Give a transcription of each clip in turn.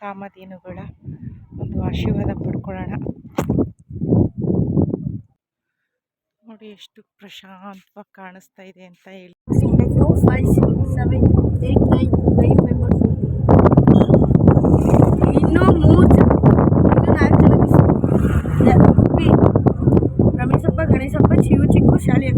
ಕಾಮಧೇನುಗಳ ಒಂದು ಆಶೀರ್ವಾದ ಪಡ್ಕೊಳ್ಳೋಣ. ನೋಡಿ ಎಷ್ಟು ಪ್ರಶಾಂತವಾಗಿ ಕಾಣಿಸ್ತಾ ಇದೆ ಅಂತ ಹೇಳಿ. ಇನ್ನು ಮೂರು ಜನ, ಇನ್ನು ನಾಲ್ಕು ಜನ ರಮೇಶಪ್ಪ, ಗಣೇಶಪ್ಪ, ಶಿವ, ಚಿಕ್ಕು ಶಾಲೆಕಾಯಿ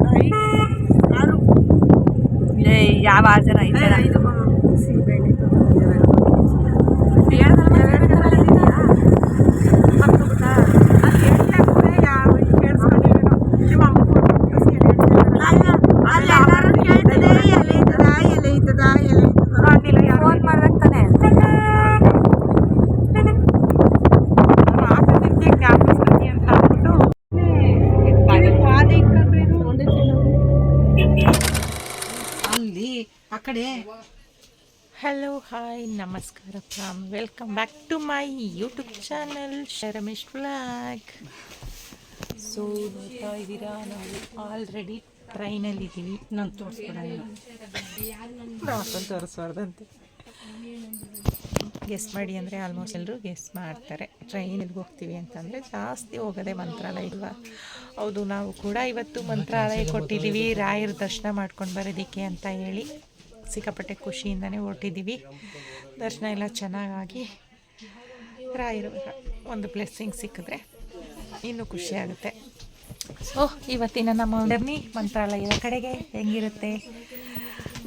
ಕಡೆ. ಹಲೋ ಹಾಯ್ ನಮಸ್ಕಾರ from welcome back to my YouTube channel ಶರಮೇಶ್ vlog so ನೋಡ್ತಾ ಇದ್ದೀರಾ ನಾವು ಆಲ್ರೆಡಿ ಟ್ರೈನಲ್ಲಿ ಇದ್ದೀವಿ ನಾನು ತೋರಿಸ್ಕೊಡೋಣ ತೋರಿಸ್ಬಾರ್ದಂತೆ. ಗೆಸ್ ಮಾಡಿ ಅಂದರೆ ಆಲ್ಮೋಸ್ಟ್ ಎಲ್ಲರೂ ಗೆಸ್ ಮಾಡ್ತಾರೆ. ಟ್ರೈನಲ್ಲಿ ಹೋಗ್ತೀವಿ ಅಂತಂದರೆ ಜಾಸ್ತಿ ಹೋಗೋದೇ ಮಂತ್ರಾಲಯ ಇಲ್ವಾ? ಹೌದು ನಾವು ಕೂಡ ಇವತ್ತು ಮಂತ್ರಾಲಯ ಕೊಟ್ಟಿದ್ದೀವಿ ರಾಯರ ದರ್ಶನ ಮಾಡ್ಕೊಂಡು ಬರೋದಕ್ಕೆ ಅಂತ ಹೇಳಿ. ಸಿಕ್ಕಾಪಟ್ಟೆ ಖುಷಿಯಿಂದನೇ ಹೊರಟಿದ್ದೀವಿ. ದರ್ಶನ ಎಲ್ಲ ಚೆನ್ನಾಗಾಗಿ ರಾಯರು ಒಂದು ಬ್ಲೆಸ್ಸಿಂಗ್ ಸಿಕ್ಕಿದ್ರೆ ಇನ್ನೂ ಖುಷಿಯಾಗುತ್ತೆ ಸೊ ಇವತ್ತಿನ ನಮ್ಮ ಜರ್ನಿ ಮಂತ್ರಾಲಯದ ಕಡೆಗೆ ಹೆಂಗಿರುತ್ತೆ?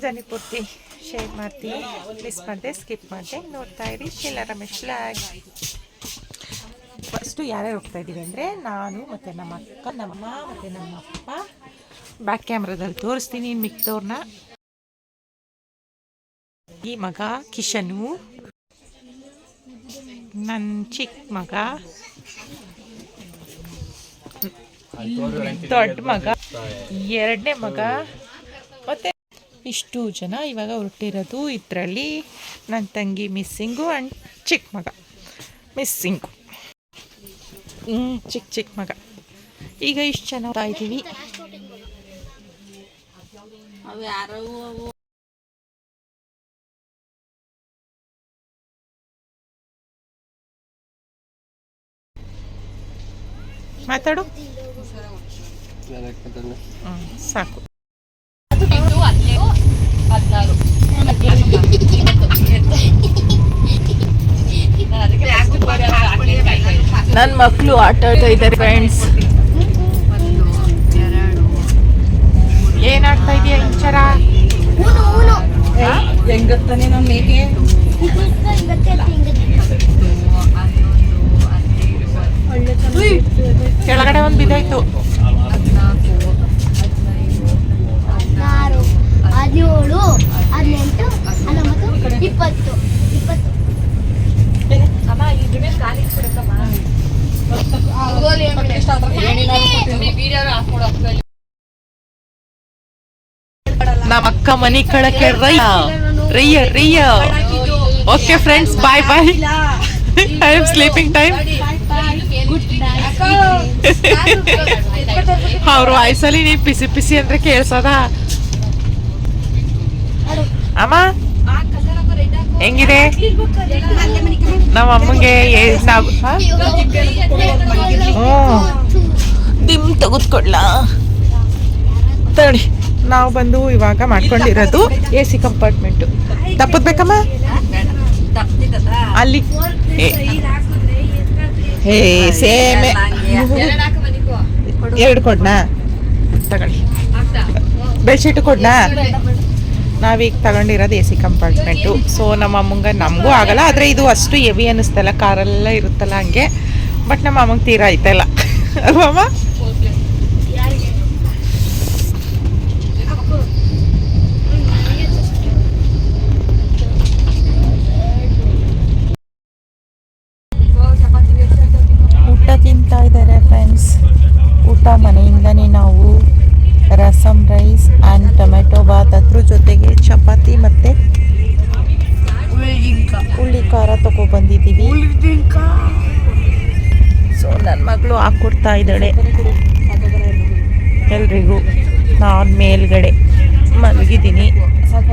ಜನ ಪೂರ್ತಿ ಶೇರ್ ಮಾಡ್ತೀವಿ. ಮಿಸ್ ಮಾಡಿದೆ ಸ್ಕಿಪ್ ಮಾಡಿದೆ. ನೋಡ್ತಾ ಇರಿ, ಶಿಲ ರಮೇಶ್ ಲಾಗ್ ಫಸ್ಟು ಯಾರ್ಯಾರು ಹೋಗ್ತಾ ಇದ್ದೀವಿ ಅಂದರೆ ನಾನು ಮತ್ತು ನಮ್ಮ ಅಕ್ಕ ನಮ್ಮಮ್ಮ ಮತ್ತು ನಮ್ಮ ಅಪ್ಪ. ಬ್ಯಾಕ್ ಕ್ಯಾಮ್ರಾದಲ್ಲಿ ತೋರಿಸ್ತೀನಿ ಮಿಕ್ದವ್ರನ್ನ ಈ ಮಗ ಕಿಶನು. ನನ್ನ ಚಿಕ್ಕ ಮಗ. ದೊಡ್ಡ ಮಗ. ಎರಡನೇ ಮಗ. ಮತ್ತೆ ಇಷ್ಟು ಜನ ಇವಾಗ ಹೊರಟಿರೋದು ಇದರಲ್ಲಿ ನನ್ನ ತಂಗಿ ಮಿಸ್ಸಿಂಗು ಆ್ಯಂಡ್ ಚಿಕ್ಕ ಮಗ. ಮಿಸ್ಸಿಂಗು. ಚಿಕ್ಕ ಚಿಕ್ಕ ಮಗ. ಈಗ ಇಷ್ಟು ಜನ ಹೋಗ್ತಾ ಇದ್ದೀವಿ. ಮಾತಾಡು. ಸಾಕು. ನನ್ನ ಮಕ್ಕಳು ಆಟ ಆಡ್ತಾ ಇದ್ದಾರೆ ಫ್ರೆಂಡ್ಸ್ ಏನಾಗ್ತಾ ಇದೆಯಾ ಇಂಚರ? ಹೆಂಗತ್ತಾನೆ ನಮ್ಮ ಮೇಗೆ ಕೆಳಗಡೆ ಒಂದು ಬಿದ್ದಾಯ್ತು ನಮ್ಮ ಅಕ್ಕ ಮನಿ ಕಳಕ್ಕೆ ರೈಯ ರೈಯ ರೈಯ. Okay friends bye bye I am sleeping time ಅವ್ರ ವಾಯ್ಸಲ್ಲಿ ನೀ ಪಿಸಿ ಪಿಸಿ ಅಂದ್ರೆ ಕೇಳ್ಸದ? ಅಮ್ಮ ಹೆಂಗಿದೆ? ನಮ್ಮ ಅಮ್ಮಂಗೆ ದಿಮ್ ತೆಗೆದುಕೊಳ್ಳ ತಡಿ ನಾವು ಬಂದು ಇವಾಗ ಮಾಡ್ಕೊಂಡಿರೋದು ಎ ಸಿ ಕಂಪಾರ್ಟ್ಮೆಂಟು ತಪ್ಪದ್ ಬೇಕಮ್ಮ? ಅಲ್ಲಿ ಏ- ಹೇ ಸೇಮೆ ಎರಡು ಕೊಡ್ನಾ? ತಗೊಳ್ಳಿ. ಬೆಡ್ಶೀಟ್ ಕೊಡ್ನಾ? ನಾವೀಗ ತಗೊಂಡಿರೋದು ಎ ಸಿ ಕಂಪಾರ್ಟ್ಮೆಂಟು. ಸೊ ನಮ್ಮ ಅಮ್ಮಂಗೆ ನಮಗೂ ಆಗಲ್ಲ ಆದರೆ ಇದು ಅಷ್ಟು ಹೆವಿ ಅನ್ನಿಸ್ತಲ್ಲ ಕಾರೆಲ್ಲ ಇರುತ್ತಲ್ಲ ಹಂಗೆ. ಬಟ್ ನಮ್ಮ ಅಮ್ಮಂಗೆ ತೀರಾ ಆಯ್ತಲ್ಲ ಅಲ್ವಮ್ಮ ಹಾಕ್ಕೊಡ್ತಾ ಇದ್ದಾಳೆ. ಎಲ್ರಿಗೂ ನಾನು ಮೇಲ್ಗಡೆ ಮಲಗಿದ್ದೀನಿ. ಸ್ವಲ್ಪ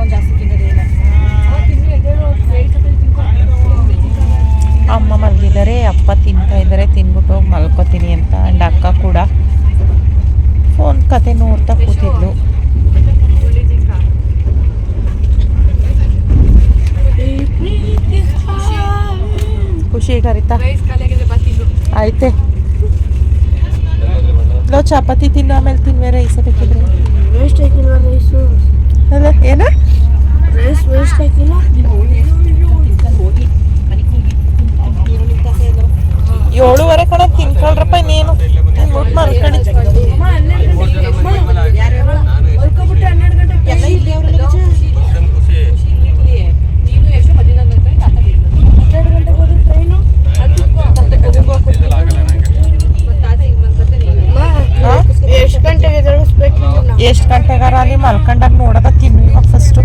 ಇದ್ದಾರೆ ತಿನ್ಬಿಟ್ಟು ಹೋಗಿ ಮಲ್ಕೋತೀನಿ ಅಂತ. ಆ್ಯಂಡ್ ಅಕ್ಕ ಕೂಡ ಫೋನ್ ಕತೆ ನೋಡ್ತಾ ಕೂತಿದ್ಲು. ಖುಷಿ ಕರಿತಾ ಆಯ್ತೆ. ಲೋ ಚಪಾತಿ ತಿನ್ನು ಆಮೇಲೆ ತಿನ್ವೆ ರೈಸ್ ಬೇಕಿದ್ರೆ ವೇಸ್ಟ್ ಹಾಕಿಲ್ವ ರೈಸು ಅಲ್ಲ ಏನ ರೈಸ್ ವೇಸ್ಟ್ ಹಾಕಿಲ್ಲ ಏಳುವರೆ ಕಣ ತಿನ್ಕೊಳ್ರಪ್ಪ ನೀನು ಮುಟ್ ಮಾಡ್ಕೊಳ್ಳಿ ಮಲ್ಕೊಬಿಟ್ಟು ಹನ್ನೆರಡು ಗಂಟೆ ಎಲ್ಲ ಇಲ್ಲಿ ಹನ್ನೆರಡು ಗಂಟೆಗೆ ಹೋದ್ರೆ ಟ್ರೈನು ಎಷ್ಟು ಗಂಟೆಗೆ ಎದ್ದೇಳಿಸ್ಬೇಕು ನಿಮ್ಮನ್ನ? ಎಷ್ಟು ಗಂಟೆಗಾರ ಅಲ್ಲಿ ಮಲ್ಕೊಂಡಾಗ ನೋಡೋದ ತಿನ್ನು ಇವಾಗ ಫಸ್ಟು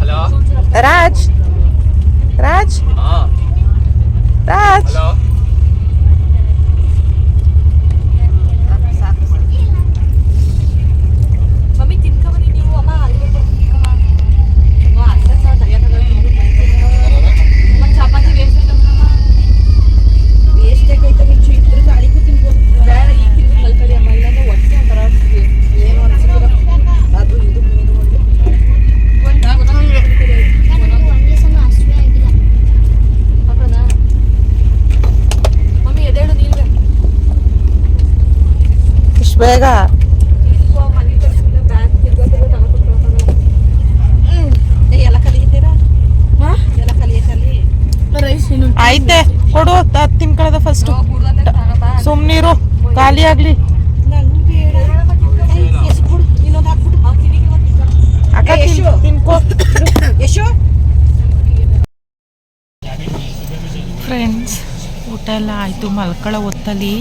ಹಲೋ ರಾಜ್ ರಾಜ್ ಹಾಂ ರಾಜ್ ಹಲೋ ಮಮ್ಮಿ ತಿನ್ಕೊಂಬನಿ ನೀವು ಅಮ್ಮ ಅಲ್ಲಿಗೆ ತಿನ್ಕಮ್ಮ ಅರ್ಧ ಸಾವಿರ ತೆಗಿಯೋಕ್ಕಾಗಲ್ಲ ಒಂದು ಚಪಾತಿ ವೇಸ್ಟ್ ವೇಸ್ಟ್ ಆಗೈತೆ ಮುಂಚೆ ಇದ್ರೆ ಗಾಳಿಗೂ ತಿನ್ಕೊ ಬೇಡ ಈಗ ತಿನ್ಕೊಂಡು ಮಲ್ಕೊಳ್ಳಿ ಅಮ್ಮ ಇಲ್ಲಾಂದ್ರೆ ಹೊಟ್ಟೆ ಒಂಥರ ಏನು ಅನ್ಸಿಲ್ಲ ಅದು ಇದು ಮೀನು ಮಮ್ಮಿ ಎದೇಳು ನೀವೇ ಇಷ್ಟು ಬೇಗ ತಿನ್ಕೊ ಮನೆ ಕಡೆ ಬ್ಯಾಗ್ ತಿರ್ಗೋದ್ರೆ ತಗೊಂಡ್ಬಿಟ್ಟು ಎಲ್ಲ ಕಲಿಯಿದ್ದೀರಾ ಹಾ? ಎಲ್ಲ ಕಲಿಯಕ್ಕಲ್ಲಿ ರೈಸ್ ಇನ್ನು ಆಯ್ತೆ ಕೊಡು ಅದು ತಿನ್ಕೊಳ್ಳೋದ ಫಸ್ಟು ಸುಮ್ಮನಿರು ಖಾಲಿ ಆಗಲಿ ನಂಗೆ ಬೇಡ ಎಸ್ಬಿಡು ಇನ್ನೊಂದು ಹಾಕ್ಬಿಡು ಅಕ್ಕ ತಿನ್- ತಿನ್ಕೋ ಯಶು ಫ್ರೆಂಡ್ಸ್ ಊಟ ಎಲ್ಲ ಆಯಿತು. ಮಲ್ಕೊಳ್ಳೋ ಹೊತ್ತಲ್ಲಿ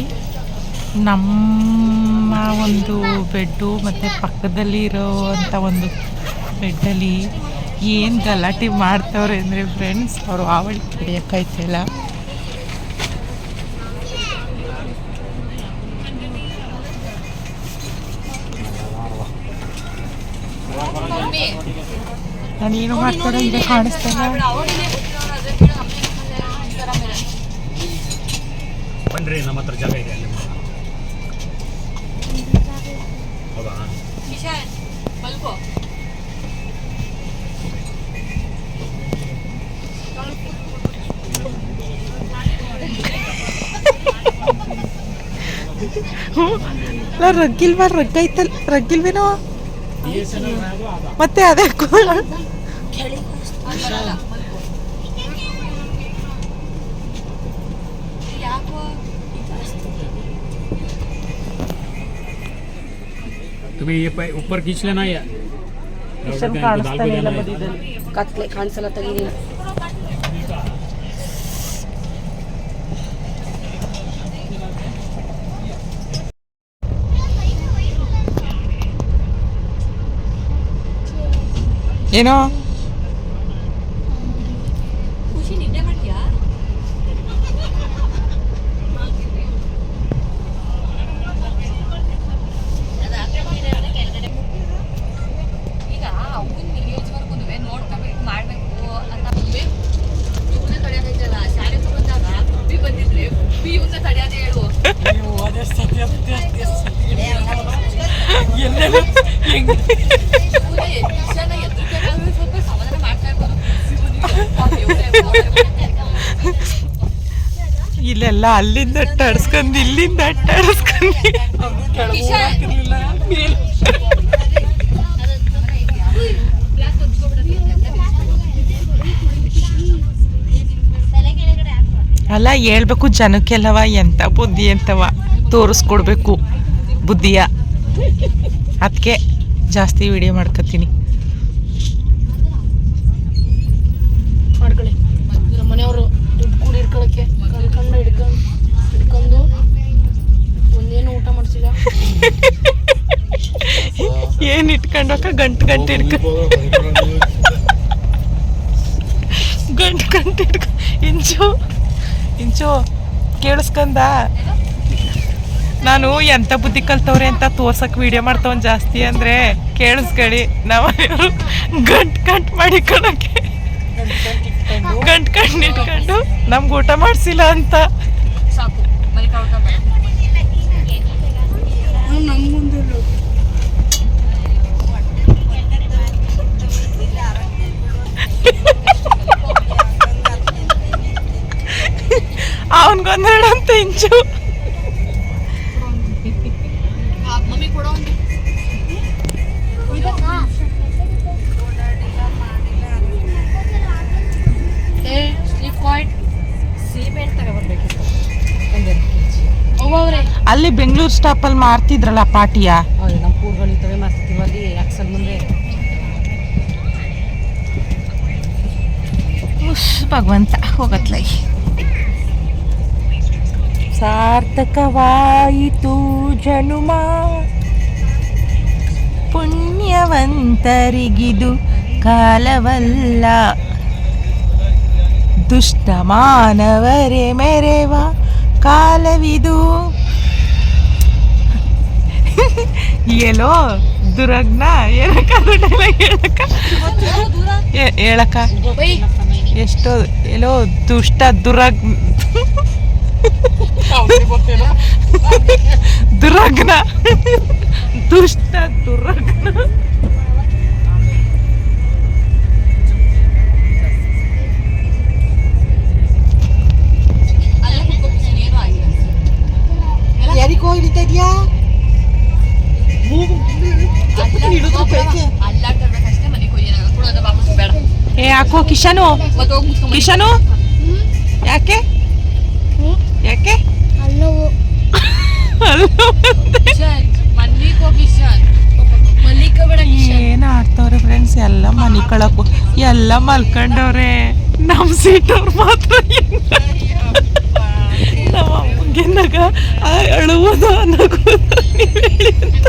ನಮ್ಮ ಒಂದು ಬೆಡ್ಡು ಮತ್ತು ಪಕ್ಕದಲ್ಲಿ ಇರೋ ಅಂಥ ಒಂದು ಬೆಡ್ಡಲ್ಲಿ ಏನು ಗಲಾಟೆ ಮಾಡ್ತವ್ರೆ ಅಂದರೆ ಫ್ರೆಂಡ್ಸ್ ಅವರು ಆವಳಿ ಹಿಡಿಯೋಕ್ಕಾಯ್ತಿಲ್ಲ ನಾನು ಏನು ಮಾಡ್ತಾರೆ ಈಗ ಕಾಣಿಸ್ತಾನೆ ಬನ್ರಿ ನಮ್ಮ ಹತ್ರ ಜಾಗ ಇದೆ ಅಲ್ಲಿ ಹೌದಾ ಮಲ್ಕೋ ಅಲ್ಲ ರಗ್ಗಿಲ್ವಾ ರಗ್ಗ ಐತಲ್ ರಗ್ಗಿಲ್ವೇನೋ ಮತ್ತೆ ಅದೇ ಕೋ- तुम्ही ये पाय ऊपर खींच लेना या ಕಿಶನ್ ಕಾಣಿಸ್ತಾನೆ ಇಲ್ಲ ಮಧ್ಯದಲ್ಲಿ ಕತ್ಲೆ ಕಾಣಿಸಲ್ಲ ತೆಗೀನಿ ಏನೋ ಇಲ್ಲೆಲ್ಲ ಅಲ್ಲಿಂದ ಅಟ್ಟಾಡ್ಸ್ಕೊಂಡು ಇಲ್ಲಿಂದ ಅಟ್ಟಾಡ್ಸ್ಕೊಂಡು ಅಲ್ಲ, ಹೇಳ್ಬೇಕು ಜನಕ್ಕೆಲ್ಲವ ಎಂಥ ಬುದ್ಧಿ ಎಂತವ? ತೋರಿಸ್ಕೊಡ್ಬೇಕು ಬುದ್ಧಿಯ. ಅದಕ್ಕೆ ಜಾಸ್ತಿ ವಿಡಿಯೋ ಮಾಡ್ಕೊತೀನಿ ಮಾಡ್ಕೊಳ್ಳಿ ನಮ್ಮ ಮನೆಯವರು ದುಡ್ಡು ಕೂಡಿ ಇಟ್ಕೊಳಕ್ಕೆ ಕಳ್ಕೊಂಡು ಹಿಡ್ಕೊಂಡು ಹಿಡ್ಕೊಂಡು ಒಂದೇನು ಊಟ ಮಾಡಿಸಿಲ್ಲ ಏನು ಇಟ್ಕೊಂಡಕ್ಕ ಗಂಟು ಗಂಟು ಇಟ್ಕ ಗಂಟು ಗಂಟು ಇಟ್ಕ ಇಂಚು ಇಂಚು ಕೇಳಿಸ್ಕೊಂಡ ನಾನು ಎಂಥ ಬುದ್ಧಿ ಕಲ್ತವ್ರೆ ಅಂತ ತೋರ್ಸಕ್ ವಿಡಿಯೋ ಮಾಡ್ತವನ್ ಜಾಸ್ತಿ ಅಂದ್ರೆ ಕೇಳಿಸ್ಕೊಳ್ಳಿ. ನಮ್ಮನೆಯವರು ಗಂಟು ಗಂಟು ಮಾಡಿ ಕಣಕ್ಕೆ ಗಂಟ್ ಕಣ್ಣು ಇಟ್ಕೊಂಡು ನಮ್ಗೆ ಊಟ ಮಾಡಿಸಿಲ್ಲ ಅಂತ ಸಾಕು ಮನೆ ಕಳ್ಕ ನಮ್ಮ ಮುಂದೆ ಅವನ್ಗೊಂದೆರಡಂತ ಇಂಚು ಮಮ್ಮಿ ಕೊಡೋ ಒಂದು ಏ ಸ್ಲೀಪ್ ಕಾಯ್ಟ್ ಸೀಮೆಂಟ್ ತಗೊಬರ್ಬೇಕಿತ್ತು ಇಂಚು ಅಲ್ಲಿ ಬೆಂಗಳೂರು ಸ್ಟಾಪಲ್ಲಿ ಮಾರ್ತಿದ್ರಲ್ಲ ಪಾಟಿಯ? ಭಗವಂತ ಹೋಗತ್ಲೈ. ಸಾರ್ಥಕವಾಯಿತು ಜನುಮ. ಪುಣ್ಯವಂತರಿಗಿದು ಕಾಲವಲ್ಲ. ದುಷ್ಟ ಮಾನವರೇ ಮೆರೆವ ಕಾಲವಿದು. ಎಲ್ಲೋ ದುರಗ್ನ ಏನಕ್ಕ ಹೇಳಕ್ಕ? ಹೇಳಕ್ಕ? ಎಷ್ಟೋ ಎಲ್ಲೋ ದುಷ್ಟ ದುರಗ್ ದುರಗ್ನ ದುಷ್ಟ ದುರಗ್ನ ಅಲ್ಲೇ ಕುತ್ಕೊತೀನಿ ಏನೂ ಆಗಿಲ್ಲ ಯಾರಿಗೋ ಹಿಡಿತಾ ಇದೆಯಾ ಅಲ್ಲಾಡ್ತಿರ್ಬೇಕಷ್ಟೇ ಏ ಯಾಕೋ ಕಿಶನು? ಕಿಶನು? ಯಾಕೆ? ಯಾಕೆ? ಏನ ಆಡ್ತವ್ರೆ ಫ್ರೆಂಡ್ಸ್ ಎಲ್ಲ ಮನಿ ಕಳಕು ಎಲ್ಲ ಮಲ್ಕೊಂಡವ್ರೆ. ನಮ್ ಸೀಟವ್ರು ಮಾತ್ರ ಹೆಂಗ? ನಮ್ಮ ಅಮ್ಮಂಗೆ ನಗ ಅಳುವುದು ನಗುವುದು ನೀವ್ ಹೇಳಿ ಅಂತ.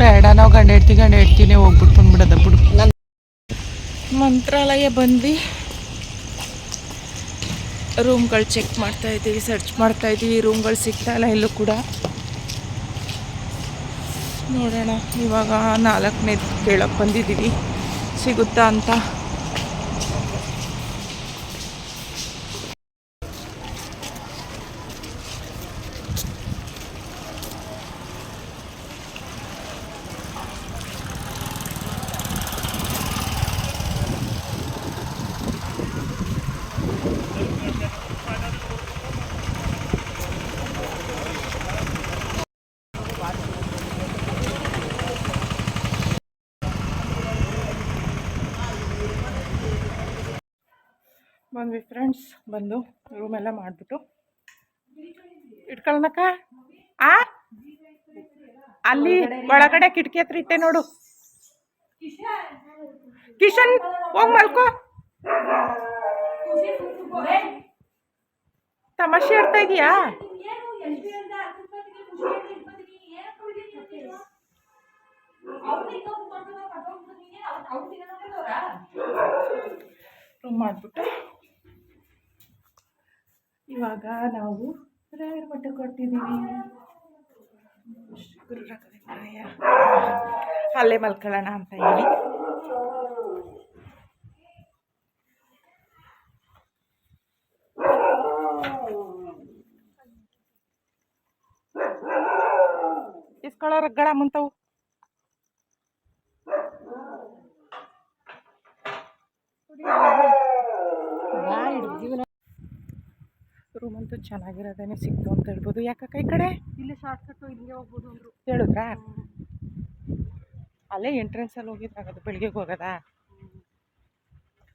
ಬೇಡ, ನಾವು ಗಂಡ ಹೆಡ್ತಿ ಗಂಡ ಹೆಡ್ತಿನೇ ಹೋಗ್ಬಿಟ್ಟು ಬಂದ್ಬಿಡದ, ಬಿಡು. ಮಂತ್ರಾಲಯ ಬಂದ್ವಿ. ರೂಮ್ಗಳು ಚೆಕ್ ಮಾಡ್ತಾ ಇದ್ದೀವಿ ಸರ್ಚ್ ಮಾಡ್ತಾ ಇದ್ದೀವಿ, ರೂಮ್ಗಳು ಸಿಗ್ತಾ ಇಲ್ಲ ಕೂಡ. ನೋಡೋಣ, ಇವಾಗ ನಾಲ್ಕನೇ ಕೇಳಕ್ಕೆ ಬಂದಿದ್ದೀವಿ. ಸಿಗುತ್ತಾ ಅಂತ ಬಂದ್ವಿ ಫ್ರೆಂಡ್ಸ್ ಬಂದು ರೂಮೆಲ್ಲ ಮಾಡಿಬಿಟ್ಟು. ಇಟ್ಕೊಳ್ಳೋಣಕ್ಕ ಆ? ಅಲ್ಲಿ ಒಳಗಡೆ ಕಿಟಕಿ ಹತ್ರ ಇಟ್ಟೆ ನೋಡು. ಕಿಶನ್ ಹೋಗಿ ಮಲ್ಕೋ. ತಮಾಷೆ ಆಡ್ತಾ ಇದೀಯಾ? ರೂಮ್ ಮಾಡಿಬಿಟ್ಟು. ಇವಾಗ ನಾವು ರಾಯರ ಮಠಕ್ಕೆ ಹೊರಟಿದ್ದೀವಿ. ಅಲ್ಲೇ ಮಲ್ಕೊಳ್ಳೋಣ ಅಂತ ಹೇಳಿ. ಇಸ್ಕೊಳ್ಳೋ ರಗ್ಗಳ ಮುಂತವು. ರೂಮ್ ಅಂತೂ ಚೆನ್ನಾಗಿರೋದೇನೆ ಸಿಕ್ತು ಅಂತ ಹೇಳ್ಬೋದು. ಯಾಕಕ್ಕ ಈ ಕಡೆ? ಇಲ್ಲಿ ಶಾರ್ಟ್ಕಟ್ಟು ಕಟ್ ಇಲ್ಲಿಗೆ ಹೋಗ್ಬೋದು ಅಂದರು. ಹೇಳಿದ್ರಾ? ಅಲ್ಲೇ ಎಂಟ್ರೆನ್ಸಲ್ಲಿ ಹೋಗಿದ್ದಾಗದು ಬೆಳಿಗ್ಗೆ ಹೋಗೋದಾ?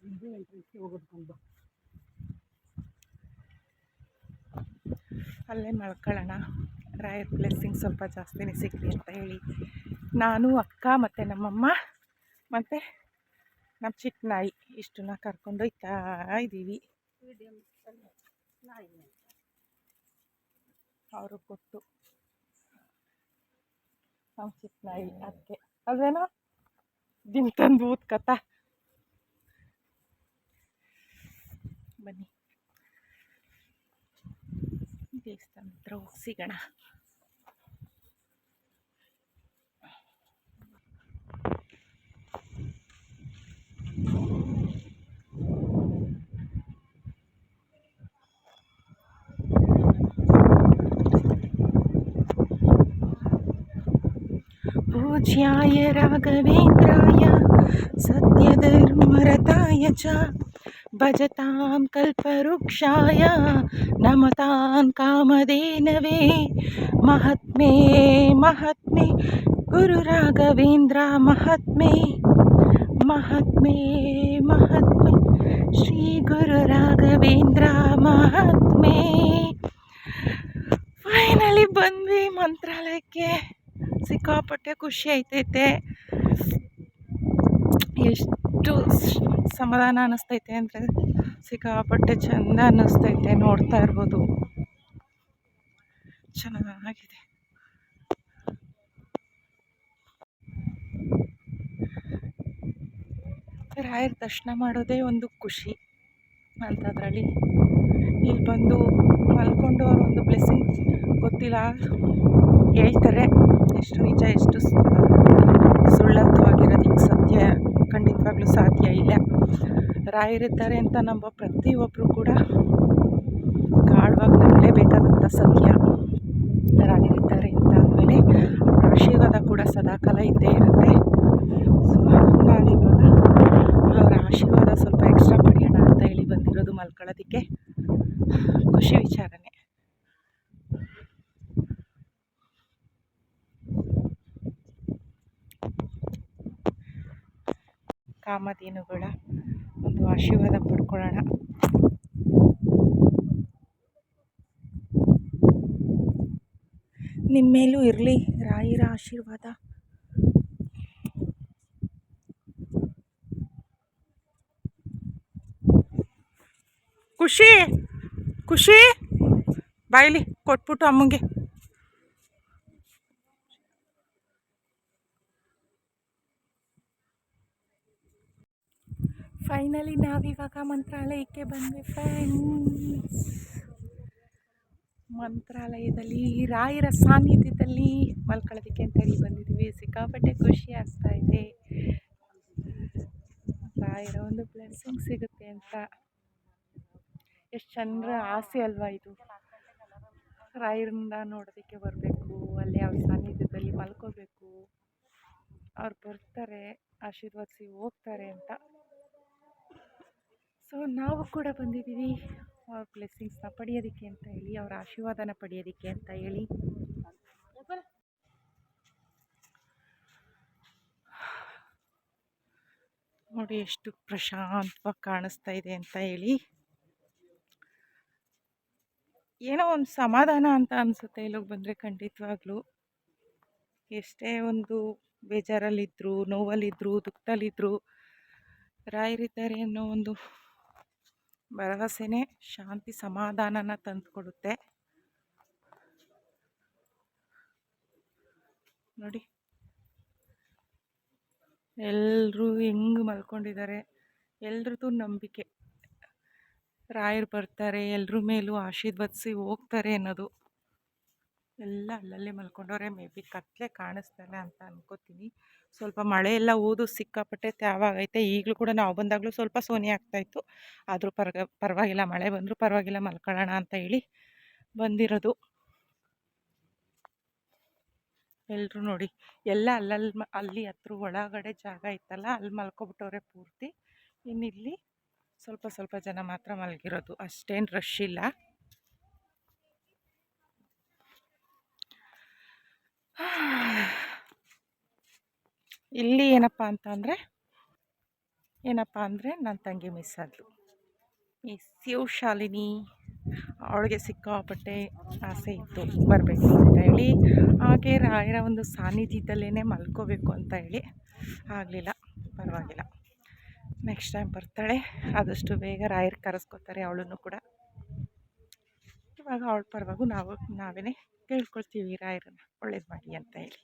ಎಂಟ್ರೆನ್ಸ್ಗೆ ಹೋಗೋದು ಬಂದು ಅಲ್ಲೇ ಮಳ್ಕೊಳ್ಳೋಣ ರಾಯರ್ ಬ್ಲೆಸ್ಸಿಂಗ್ ಸ್ವಲ್ಪ ಜಾಸ್ತಿನೇ ಸಿಗಲಿ ಅಂತ ಹೇಳಿ. ನಾನು ಅಕ್ಕ ಮತ್ತು ನಮ್ಮಮ್ಮ ಮತ್ತು ನಮ್ಮ ಚಿಕ್ಕ ನಾಯಿ. ಇಷ್ಟನ್ನ ಕರ್ಕೊಂಡು ಇದ್ದೀವಿ ನಾಯಿ ಅವರು ಕೊಟ್ಟು. ನಮ್ಮ ಚಿಕ್ಕ ನಾಯಿ ಅದಕ್ಕೆ ಅಲ್ವೇನೋ? ದಿನ ತಂದು ಊದ್ಕತ್ತ ಬನ್ನಿ. ದೇವಸ್ಥಾನ ಹತ್ರ ಹೋಗಿ ಸಿಗೋಣ पूज्याय राघवेन्द्राय सत्यधर्मरताय च भजतां कल्पवृक्षाय नमतां कामधेनवे महात्मे महात्मे गुरुराघवेन्द्र महात्मे महात्मे महात्मे ಶ್ರೀಗುರುರಾಘವೇಂದ್ರ ಮಹಾತ್ಮೆ ಫೈನಲಿ ಬಂದ್ವಿ ಮಂತ್ರಾಲಯಕ್ಕೆ ಸಿಕ್ಕಾಪಟ್ಟೆ ಖುಷಿ ಆಯ್ತೈತೆ. ಎಷ್ಟು ಸಮಾಧಾನ ಅನ್ನಿಸ್ತೈತೆ ಅಂದರೆ ಸಿಕ್ಕಾಪಟ್ಟೆ ಚಂದ ಅನ್ನಿಸ್ತೈತೆ ನೋಡ್ತಾ ಇರ್ಬೋದು. ಚೆನ್ನಾಗಿದೆ. ರಾಯರ ದರ್ಶನ ಮಾಡೋದೇ ಒಂದು ಖುಷಿ ಅಂಥದ್ರಲ್ಲಿ ಇಲ್ಲಿ ಬಂದು ಮಲ್ಕೊಂಡು ಅವ್ರ ಒಂದು ಬ್ಲೆಸ್ಸಿಂಗ್ ಗೊತ್ತಿಲ್ಲ. ಹೇಳ್ತಾರೆ, ಎಷ್ಟು ನಿಜ, ಎಷ್ಟು ಸುಳ್ಳರ್ಥವಾಗಿರೋದಕ್ಕೆ ಸತ್ಯ ಖಂಡಿತವಾಗ್ಲೂ ಸಾಧ್ಯ ಇಲ್ಲ. ರಾಯರಿದ್ದಾರೆ ಅಂತ ನಂಬೋ ಪ್ರತಿಯೊಬ್ಬರು ಕೂಡ ಗಾಢವಾಗಿ ನಂಬಲೇಬೇಕಾದಂಥ ಸತ್ಯ. ರಾಯರಿದ್ದಾರೆ ಅಂತ ಅಂದಮೇಲೆ ಆಶೀರ್ವಾದ ಕೂಡ ಸದಾಕಾಲ ಇದ್ದೇ ಇರುತ್ತೆ. ಸೊ ಅವರ ಆಶೀರ್ವಾದ ಸ್ವಲ್ಪ ಎಕ್ಸ್ಟ್ರಾ ಪಡೆಯೋಣ ಅಂತ ಹೇಳಿ ಬಂದಿರೋದು ಮಲ್ಕೊಳ್ಳೋದಕ್ಕೆ. ಖುಷಿ ವಿಚಾರನೇ ಕಾಮಧೇನುಗಳ ಒಂದು ಆಶೀರ್ವಾದ ಪಡ್ಕೊಳ್ಳೋಣ. ನಿಮ್ಮ ಮೇಲೂ ಇರಲಿ ರಾಯರ ಆಶೀರ್ವಾದ. ಖುಷಿ ಖುಷಿ. ಬಾಯ್ಲಿ ಕೊಟ್ಬಿಟ್ಟು ಅಮ್ಮಂಗೆ. ಫೈನಲಿ ನಾವಿವಾಗ ಮಂತ್ರಾಲಯಕ್ಕೆ ಬಂದ್ವಿ ಫ್ರೆಂಡ್ಸ್ ಮಂತ್ರಾಲಯದಲ್ಲಿ ರಾಯರ ಸಾನ್ನಿಧ್ಯದಲ್ಲಿ ಮಲ್ಕೊಳ್ಳೋದಕ್ಕೆ ಅಂತ ಹೇಳಿ ಬಂದಿದ್ದೀವಿ. ಸಿಕ್ಕಾಪಟ್ಟೆ ಖುಷಿ ಆಗ್ತಾ ಇದೆ. ರಾಯರ ಒಂದು ಬ್ಲೆಸ್ಸಿಂಗ್ ಸಿಗುತ್ತೆ ಅಂತ. ಎಷ್ಟು ಚಂದ್ರ ಆಸೆ ಅಲ್ವಾ ಇದು. ರಾಯರಿಂದ ನೋಡೋದಕ್ಕೆ ಬರಬೇಕು, ಅಲ್ಲಿ ಅವ್ರ ಸಾನ್ನಿಧ್ಯದಲ್ಲಿ ಮಲ್ಕೋಬೇಕು. ಅವ್ರು ಬರ್ತಾರೆ, ಆಶೀರ್ವದಿಸಿ ಹೋಗ್ತಾರೆ ಅಂತ. ಸೊ ನಾವು ಕೂಡ ಬಂದಿದ್ದೀವಿ. ಅವ್ರ ಬ್ಲೆಸ್ಸಿಂಗ್ಸ್ನ ಪಡೆಯೋದಕ್ಕೆ ಅಂತ ಹೇಳಿ, ಅವ್ರ ಆಶೀರ್ವಾದನ ಪಡೆಯೋದಕ್ಕೆ ಅಂತ ಹೇಳಿ. ನೋಡಿ ಎಷ್ಟು ಪ್ರಶಾಂತವಾಗಿ ಕಾಣಿಸ್ತಾ ಇದೆ ಅಂತ ಹೇಳಿ. ಏನೋ ಒಂದು ಸಮಾಧಾನ ಅಂತ ಅನಿಸುತ್ತೆ ಇಲ್ಲಿಗೆ ಬಂದರೆ ಖಂಡಿತವಾಗ್ಲೂ. ಎಷ್ಟೇ ಒಂದು ಬೇಜಾರಲ್ಲಿದ್ದರು ನೋವಲ್ಲಿದ್ದರು ದುಃಖದಲ್ಲಿದ್ದರು ರಾಯರಿದ್ದಾರೆ ಅನ್ನೋ ಒಂದು ಭರವಸೆನೇ ಶಾಂತಿ ಸಮಾಧಾನನ ತಂದುಕೊಡುತ್ತೆ. ನೋಡಿ. ಎಲ್ಲರೂ ಹೆಂಗೆ ಮಲ್ಕೊಂಡಿದ್ದಾರೆ. ಎಲ್ರದ್ದು ನಂಬಿಕೆ. ರಾಯರು ಬರ್ತಾರೆ ಎಲ್ಲರ ಮೇಲೂ ಆಶೀರ್ವದಿಸಿ ಹೋಗ್ತಾರೆ ಅನ್ನೋದು. ಎಲ್ಲ ಅಲ್ಲಲ್ಲೇ ಮಲ್ಕೊಂಡವ್ರೆ, ಮೇ ಬಿ ಕತ್ಲೆ ಕಾಣಿಸ್ತಲ್ಲ ಅಂತ ಅನ್ಕೋತೀನಿ. ಸ್ವಲ್ಪ ಮಳೆ ಎಲ್ಲ ಊದು ಸಿಕ್ಕಾಪಟ್ಟೆ ತ್ಯಾವಾಗೈತೆ ಈಗಲೂ ಕೂಡ ನಾವು ಬಂದಾಗಲೂ ಸ್ವಲ್ಪ ಸೋನಿ ಆಗ್ತಾಯಿತ್ತು ಆದರೂ ಪರ್ಗ, ಪರವಾಗಿಲ್ಲ, ಮಳೆ ಬಂದರೂ ಪರವಾಗಿಲ್ಲ, ಮಲ್ಕೊಳ್ಳೋಣ ಅಂತ ಹೇಳಿ ಬಂದಿರೋದು. ಎಲ್ಲರೂ ನೋಡಿ. ಎಲ್ಲ ಅಲ್ಲಲ್ಲಿ ಅಲ್ಲಿ ಹತ್ರ ಒಳಗಡೆ ಜಾಗ ಇತ್ತಲ್ಲ, ಅಲ್ಲಿ ಮಲ್ಕೊಬಿಟ್ಟವ್ರೆ ಪೂರ್ತಿ. ಇನ್ನಿಲ್ಲಿ ಸ್ವಲ್ಪ ಸ್ವಲ್ಪ ಜನ ಮಾತ್ರ ಮಲಗಿರೋದು. ಅಷ್ಟೇನು ರಶ್ ಇಲ್ಲ. ಇಲ್ಲಿ ಏನಪ್ಪ ಅಂತ ಅಂದರೆ, ಏನಪ್ಪ ಅಂದರೆ ನನ್ನ ತಂಗಿ ಮಿಸ್ ಆದಳು ಈ ಶಿವಶಾಲಿನಿ ಅವಳಿಗೆ ಸಿಕ್ಕಾಪಟ್ಟೆ ಆಸೆ ಇತ್ತು ಬರಬೇಕು ಅಂತ ಹೇಳಿ, ಹಾಗೆ ರಾಯರ ಒಂದು ಸಾನ್ನಿಧ್ಯದಲ್ಲೇ ಮಲ್ಕೋಬೇಕು ಅಂತ ಹೇಳಿ ಆಗಲಿಲ್ಲ, ಪರವಾಗಿಲ್ಲ. ನೆಕ್ಸ್ಟ್ ಟೈಮ್ ಬರ್ತಾಳೆ, ಆದಷ್ಟು ಬೇಗ ರಾಯರ್ ಕರೆಸ್ಕೊತಾರೆ ಅವಳನ್ನು ಕೂಡ. ಇವಾಗ ಅವಳ ಪರವಾಗೂ ನಾವು ನಾವೇ ಕೇಳ್ಕೊಳ್ತೀವಿ ರಾಯರನ್ನ, ಒಳ್ಳೇದು ಮಾಡಿ ಅಂತ ಹೇಳಿ.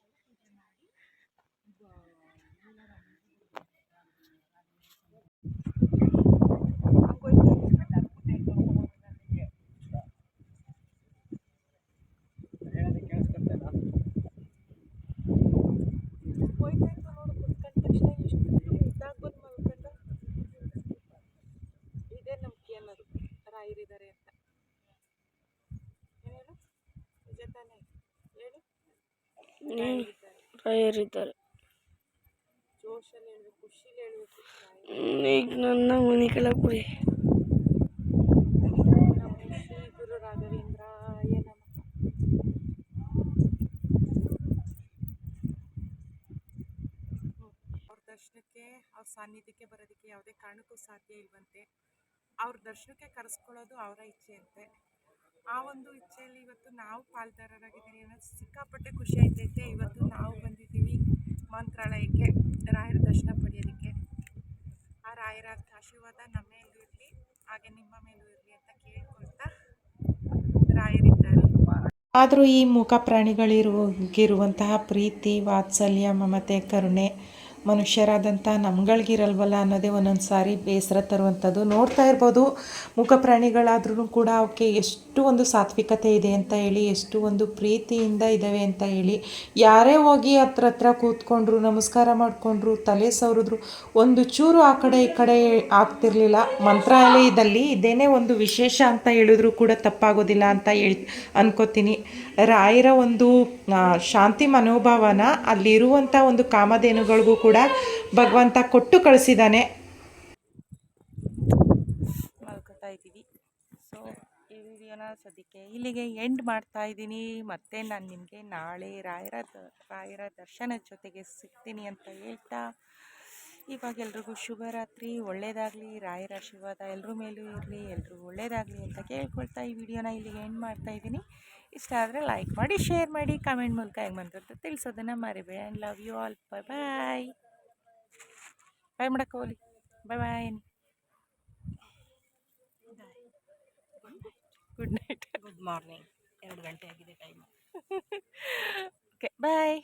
ರಾಯರಿದ್ದಾರೆ ಈಗ ನನ್ನ ಮನೆ ಕಲಪುರಿ ದರ್ಶನಕ್ಕೆ, ಅವ್ರ ಸಾನ್ನಿಧ್ಯಕ್ಕೆ ಬರೋದಕ್ಕೆ ಯಾವುದೇ ಕಾರಣಕ್ಕೂ ಸಾಧ್ಯ ಇಲ್ವಂತೆ. ಅವ್ರ ದರ್ಶನಕ್ಕೆ ಕರೆಸ್ಕೊಳ್ಳೋದು ಅವರ ಇಚ್ಛೆಯಂತೆ. ಆ ಒಂದು ಇಚ್ಛೆಯಲ್ಲಿ ಇವತ್ತು ನಾವು ಪಾಲ್ದಾರರಾಗಿದ್ದೀವಿ ಅನ್ನೋದು ಸಿಕ್ಕಾಪಟ್ಟೆ ಖುಷಿ ಆಯ್ತೈತೆ. ಇವತ್ತು ನಾವು ಬಂದಿದ್ದೀವಿ ಮಂತ್ರಾಲಯಕ್ಕೆ, ರಾಯರ ದರ್ಶನ ಪಡೆಯೋದಕ್ಕೆ ಆ ರಾಯರ ಆಶೀರ್ವಾದ ನಮ್ಮ ಮೇಲೂ ಇರಲಿ, ಹಾಗೆ ನಿಮ್ಮ ಮೇಲೂ ಇರಲಿ ಅಂತ ಕೇಳ್ಕೊಳ್ತಾ ರಾಯರಿದ್ದಾರೆ. ಆದರೂ ಈ ಮೂಕ ಪ್ರಾಣಿಗಳಿರುವಂತಹ ಪ್ರೀತಿ, ವಾತ್ಸಲ್ಯ, ಮಮತೆ, ಕರುಣೆ ಮನುಷ್ಯರಾದಂಥ ನಮ್ಗಳಿಗಿರಲ್ವಲ್ಲ ಅನ್ನೋದೇ ಒಂದೊಂದು ಸಾರಿ ಬೇಸರ ತರುವಂಥದ್ದು. ನೋಡ್ತಾ ಇರ್ಬೋದು ಮೂಕ ಪ್ರಾಣಿಗಳಾದ್ರೂ ಕೂಡ ಅವಕ್ಕೆ ಎಷ್ಟು ಒಂದು ಸಾತ್ವಿಕತೆ ಇದೆ ಅಂತ ಹೇಳಿ, ಎಷ್ಟು ಒಂದು ಪ್ರೀತಿಯಿಂದ ಇದ್ದಾವೆ ಅಂತ ಹೇಳಿ, ಯಾರೇ ಹೋಗಿ ಹತ್ರ ಹತ್ರ ಕೂತ್ಕೊಂಡ್ರು, ನಮಸ್ಕಾರ ಮಾಡಿಕೊಂಡ್ರು, ತಲೆ ಸವರಿದ್ರು, ಒಂದು ಚೂರು ಆ ಕಡೆ ಈ ಕಡೆ ಆಗ್ತಿರ್ಲಿಲ್ಲ. ಮಂತ್ರಾಲಯದಲ್ಲಿ ಇದೇನೇ ಒಂದು ವಿಶೇಷ ಅಂತ ಹೇಳಿದ್ರು ಕೂಡ ತಪ್ಪಾಗೋದಿಲ್ಲ ಅಂತ ಹೇಳಿ ಅನ್ಕೋತೀನಿ. ರಾಯರ ಒಂದು ಶಾಂತಿ ಮನೋಭಾವನ ಅಲ್ಲಿರುವಂಥ ಒಂದು ಕಾಮಧೇನುಗಳಿಗೂ ಕೂಡ ಭಗವಂತ ಕೊಟ್ಟು ಕಳಿಸಿದ್ದಾನೆ. ಇದ್ದೀವಿ. ಸೊ ಈ ವಿಡಿಯೋನ ಸದ್ಯಕ್ಕೆ ಇಲ್ಲಿಗೆ ಎಂಡ್ ಮಾಡ್ತಾ ಇದ್ದೀನಿ. ಮತ್ತೆ ನಾನು ನಿಮಗೆ ನಾಳೆ ರಾಯರ ರಾಯರ ದರ್ಶನದ ಜೊತೆಗೆ ಸಿಗ್ತೀನಿ ಅಂತ ಹೇಳ್ತಾ, ಇವಾಗ ಎಲ್ರಿಗೂ ಶುಭರಾತ್ರಿ. ಒಳ್ಳೇದಾಗಲಿ. ರಾಯರ ಆಶೀರ್ವಾದ ಎಲ್ಲರ ಮೇಲೂ ಇರಲಿ. ಎಲ್ಲರೂ ಒಳ್ಳೇದಾಗಲಿ ಅಂತ ಕೇಳ್ಕೊಳ್ತಾ ಈ ವಿಡಿಯೋನ ಇಲ್ಲಿಗೆ ಎಂಡ್ ಮಾಡ್ತಾ ಇದ್ದೀನಿ. ಇಷ್ಟ ಆದರೆ ಲೈಕ್ ಮಾಡಿ ಶೇರ್ ಮಾಡಿ ಕಾಮೆಂಟ್ ಮೂಲಕ ಹೆಂಗೆ ಬಂತಂತ ತಿಳಿಸೋದನ್ನು ಮರಿಬೇಡಿ. And love you all bye bye bye ಮಾಡಕ್ಕೆ ಹೋಗ್ಲಿ. Bye bye good night good morning ಎರಡು ಗಂಟೆ ಆಗಿದೆ ಟೈಮ್ ಓಕೆ ಬಾಯ್